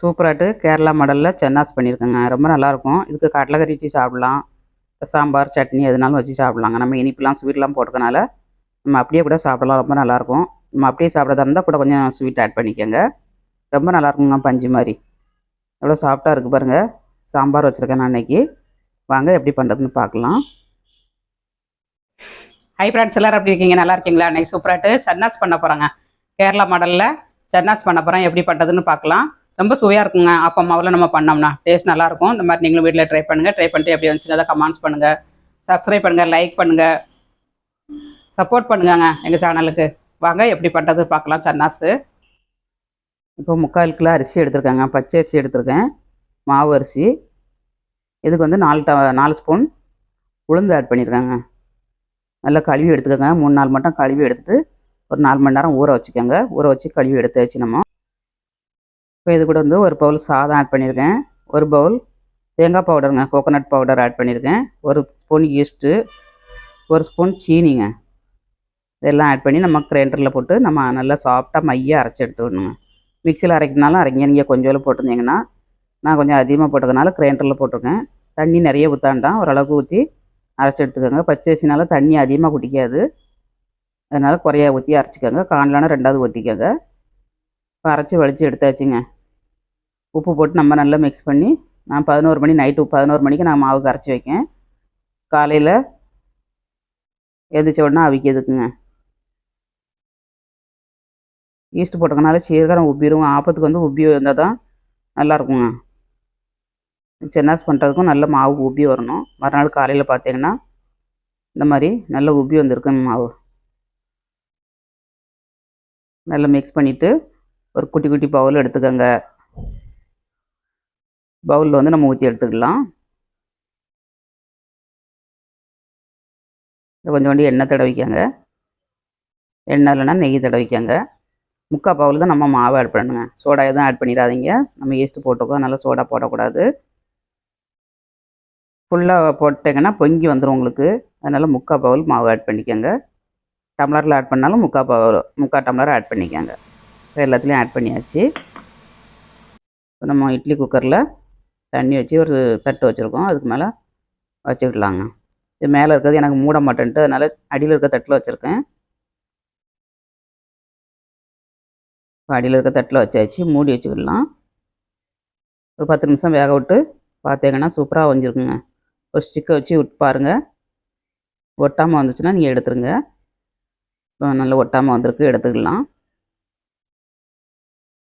சூப்பராகிட்டு கேரளா மாடலில் சென்னாஸ் பண்ணியிருக்கேங்க. ரொம்ப நல்லாயிருக்கும். இதுக்கு கடலைக்கறி வச்சு சாப்பிட்லாம். சாம்பார் சட்னி எதுனாலும் வச்சு சாப்பிட்லாங்க. நம்ம இனிப்புலாம் ஸ்வீட்லாம் போட்டுக்கனால நம்ம அப்படியே கூட சாப்பிடலாம். ரொம்ப நல்லாயிருக்கும். நம்ம அப்படியே சாப்பிட்றதா இருந்தால் கூட கொஞ்சம் ஸ்வீட் ஆட் பண்ணிக்கோங்க. ரொம்ப நல்லாயிருக்குங்க பஞ்சு மாதிரி. எவ்வளோ சாஃப்டாக இருக்குது பாருங்கள் சாம்பார் வச்சுருக்கேன் நான் அன்றைக்கி வாங்க எப்படி பண்ணுறதுன்னு பார்க்கலாம். ஹை ஃப்ரெண்ட்ஸ் எல்லோரும் எப்படி இருக்கீங்க? நல்லா இருக்கீங்களா? அன்னைக்கு சூப்பராகிட்டு சன்னாஸ் பண்ண போகிறேங்க கேரளா மாடலில் சன்னாஸ் பண்ண போகிறேன் எப்படி பண்ணுறதுன்னு பார்க்கலாம். ரொம்ப சுவையாக இருக்குங்க. அப்பா மாவில் நம்ம பண்ணோம்னா. டேஸ்ட் நல்லாயிருக்கும். இந்த மாதிரி நீங்களும் வீட்டில் ட்ரை பண்ணுங்கள் ட்ரை பண்ணிட்டு எப்படி வந்துச்சுங்க அதை கமெண்ட்ஸ் பண்ணுங்கள் சப்ஸ்கிரைப் பண்ணுங்கள் லைக் பண்ணுங்கள் சப்போர்ட் பண்ணுங்கங்க எங்கள் சேனலுக்கு வாங்க எப்படி பண்ணுறது பார்க்கலாம். சன்னாஸு இப்போ முக்கால் கிலோ அரிசி எடுத்திருக்கேங்க. பச்சை அரிசி எடுத்திருக்கேன். மாவு அரிசி. இதுக்கு வந்து நாலு ட நாலு ஸ்பூன் உளுந்து ஆட் பண்ணியிருக்கேங்க. நல்லா கழுவி எடுத்துக்கோங்க. மூணு நாள் மட்டும் கழுவி எடுத்துட்டு ஒரு நாலு மணி நேரம் ஊற வச்சுக்கோங்க. ஊற வச்சு கழுவி எடுத்து வச்சு நம்ம. இப்போ இது கூட வந்து ஒரு பவுல் சாதம் ஆட் பண்ணியிருக்கேன். ஒரு பவுல் தேங்காய் பவுடருங்க கோகோனட் பவுடர் ஆட் பண்ணியிருக்கேன். ஒரு ஸ்பூன் ஈஸ்ட்டு ஒரு ஸ்பூன் சீனிங்க. இதெல்லாம் ஆட் பண்ணி நம்ம கிரைண்டரில் போட்டு நம்ம நல்லா சாஃப்டாக மையாக அரைச்சி எடுத்துக்கணுங்க மிக்சியில் அரைக்கிறதுனாலும் அரைங்க நீங்கள் கொஞ்சோண்டு போட்டிருந்தீங்கன்னா நான் கொஞ்சம் அதிகமாக போட்டுக்கனால கிரைண்டரில் போட்டிருக்கேன். தண்ணி நிறைய ஊற்றாண்டான் ஓரளவுக்கு ஊற்றி அரைச்சி எடுத்துக்கோங்க. பச்சரிசினால தண்ணி அதிகமாக குடிக்காது. அதனால் குறையா ஊற்றி அரைச்சிக்கோங்க. காணலான ரெண்டாவது ஊற்றிக்கோங்க இப்போ அரைச்சி வலித்து எடுத்தாச்சுங்க. உப்பு போட்டு நம்ம நல்லா மிக்ஸ் பண்ணி நான் பதினோரு மணி நைட்டு பதினோரு மணிக்கு நான் மாவு கரைச்சி வைக்கேன். காலையில் எந்திரிச்ச உடனே அவிக்கிறதுக்குங்க ஈஸ்ட் போட்டதுனால சீரகம் உப்பிடுவோம் ஆப்பத்துக்கு வந்து உப்பி வந்தால் தான் நல்லாயிருக்குங்க சென்னாஸ் பண்ணுறதுக்கும் நல்ல மாவு உப்பி வரணும். மறுநாள் காலையில் பார்த்தீங்கன்னா இந்த மாதிரி நல்ல உப்பி வந்திருக்கு மாவு. நல்லா மிக்ஸ் பண்ணிவிட்டு ஒரு குட்டி குட்டி பவுல் எடுத்துக்கோங்க. பவுலில் வந்து நம்ம ஊற்றி எடுத்துக்கலாம். கொஞ்சோண்டு எண்ணெய் தடவிக்கங்க. எண்ணெய் இல்லைன்னா நெய் தடவிக்கங்க. முக்கால் பவுல் தான் நம்ம மாவு ஆட் பண்ணணுங்க. சோடா எதுவும் ஆட் பண்ணிடாதீங்க. நம்ம ஈஸ்ட்டு போட்டிருக்கோம். நல்லா சோடா போடக்கூடாது. ஃபுல்லாக போட்டிங்கன்னா பொங்கி வந்துடும் உங்களுக்கு. அதனால் முக்கால் பவுல் மாவு ஆட் பண்ணிக்கோங்க. டம்ளரில் ஆட் பண்ணாலும் முக்கால் பவுல் முக்கால் டம்ளர் ஆட் பண்ணிக்கோங்க. எல்லாத்துலேயும் ஆட் பண்ணியாச்சு. இப்போ நம்ம இட்லி குக்கரில் தண்ணி வச்சு ஒரு தட்டு வச்சுருக்கோம். அதுக்கு மேலே வச்சுக்கிடலாங்க இது மேலே இருக்கிறது எனக்கு மூட மாட்டேன்ட்டு அதனால் அடியில் இருக்க தட்டில் வச்சுருக்கேன். அடியில் இருக்க தட்டில் வச்சாச்சு. மூடி வச்சுக்கிடலாம் ஒரு பத்து நிமிஷம் வேக விட்டு பார்த்தீங்கன்னா சூப்பராக வந்துருக்குங்க ஒரு ஸ்டிக்கை வச்சு விட்டு பாருங்கள் ஒட்டாமல் வந்துச்சுன்னா நீங்கள் எடுத்துருங்க. இப்போ நல்லா ஒட்டாமல் வந்திருக்கு. எடுத்துக்கலாம்.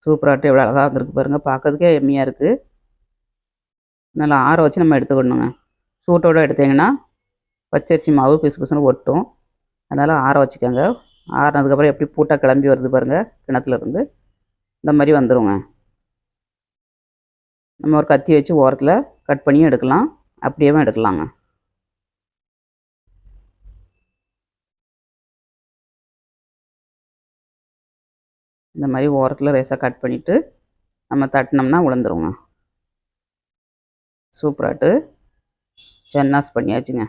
சூப்பராகட்டு எவ்வளோ அழகாக வந்திருக்கு பாருங்கள் பார்க்கறதுக்கே எம்மியாக இருக்குது நல்லா ஆற வச்சு நம்ம எடுத்துக்கணுங்க. சூட்டோடு எடுத்தீங்கன்னா பச்சரிசி மாவு பிசு பிசுன்னு ஒட்டும். அதனால் ஆற வச்சுக்கோங்க. ஆறினதுக்கப்புறம் எப்படி பூட்டாக கிளம்பி வருது பாருங்கள் கிணத்துலேருந்து இந்த மாதிரி வந்துடுங்க நம்ம ஒரு கத்தி வச்சு ஓரத்தில் கட் பண்ணியும் எடுக்கலாம். அப்படியேவும் எடுக்கலாங்க. இந்த மாதிரி ஓரத்தில் லேசாக கட் பண்ணிவிட்டு நம்ம தட்டினோம்னா உளுந்துருங்க. சூப்பராட்டு. சென்னாஸ் பண்ணியாச்சுங்க.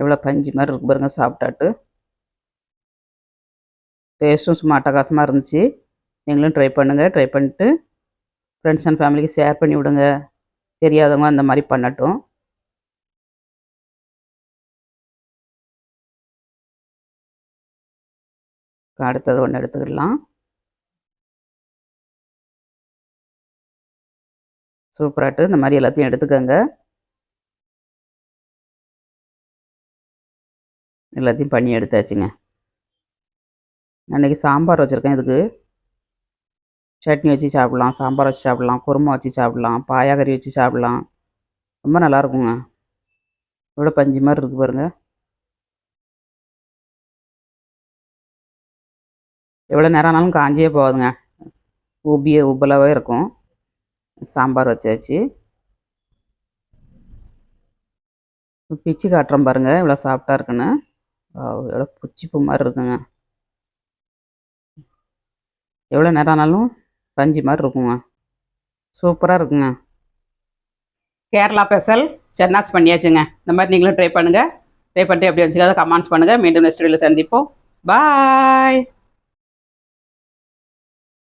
எவ்வளோ பஞ்சு மாதிரி இருக்கு பாருங்க சாப்பிட்டாட்டு. டேஸ்ட்டும் சும்மா அட்டகாசமாக இருந்துச்சு. நீங்களும் ட்ரை பண்ணுங்கள் ட்ரை பண்ணிட்டு ஃப்ரெண்ட்ஸ் அண்ட் ஃபேமிலிக்கு ஷேர் பண்ணி விடுங்க. தெரியாதவங்க அந்த மாதிரி பண்ணட்டும். அடுத்தது ஒன்று எடுத்துக்கிடலாம். சூப்பராட்டு இந்த மாதிரி எல்லாத்தையும் எடுத்துக்கோங்க. எல்லாத்தையும் பண்ணி எடுத்தாச்சுங்க. அன்றைக்கி சாம்பார் வச்சுருக்கேன் இதுக்கு. சட்னி வச்சு சாப்பிட்லாம் சாம்பார் வச்சு சாப்பிட்லாம் குருமா வச்சு சாப்பிட்லாம் பாயாக்கறி வச்சு சாப்பிட்லாம். ரொம்ப நல்லாயிருக்குங்க இவ்வளோ பஞ்சு மாதிரி இருக்குது பாருங்கள் எவ்வளோ நேரம் ஆனாலும் காஞ்சியே போகாதுங்க. உப்பிய உப்பலாகவே இருக்கும். சாம்பார் வச்சாச்சு. பிச்சு காட்டுறோம் பாருங்கள் இவ்வளோ சாஃப்டாக இருக்குன்னு. எவ்வளோ பூ மாதிரி இருக்குங்க. எவ்வளோ நேரம் ஆனாலும் பஞ்சு மாதிரி இருக்குங்க. சூப்பராக இருக்குங்க. கேரளா ஸ்பெஷல் சென்னாஸ் பண்ணியாச்சுங்க. இந்த மாதிரி நீங்களும் ட்ரை பண்ணுங்கள் ட்ரை பண்ணிட்டு எப்படி வச்சுக்காத கமெண்ட்ஸ் பண்ணுங்கள் மீண்டும் நெக்ஸ்ட் வீடியோவில் சந்திப்போம். பாய்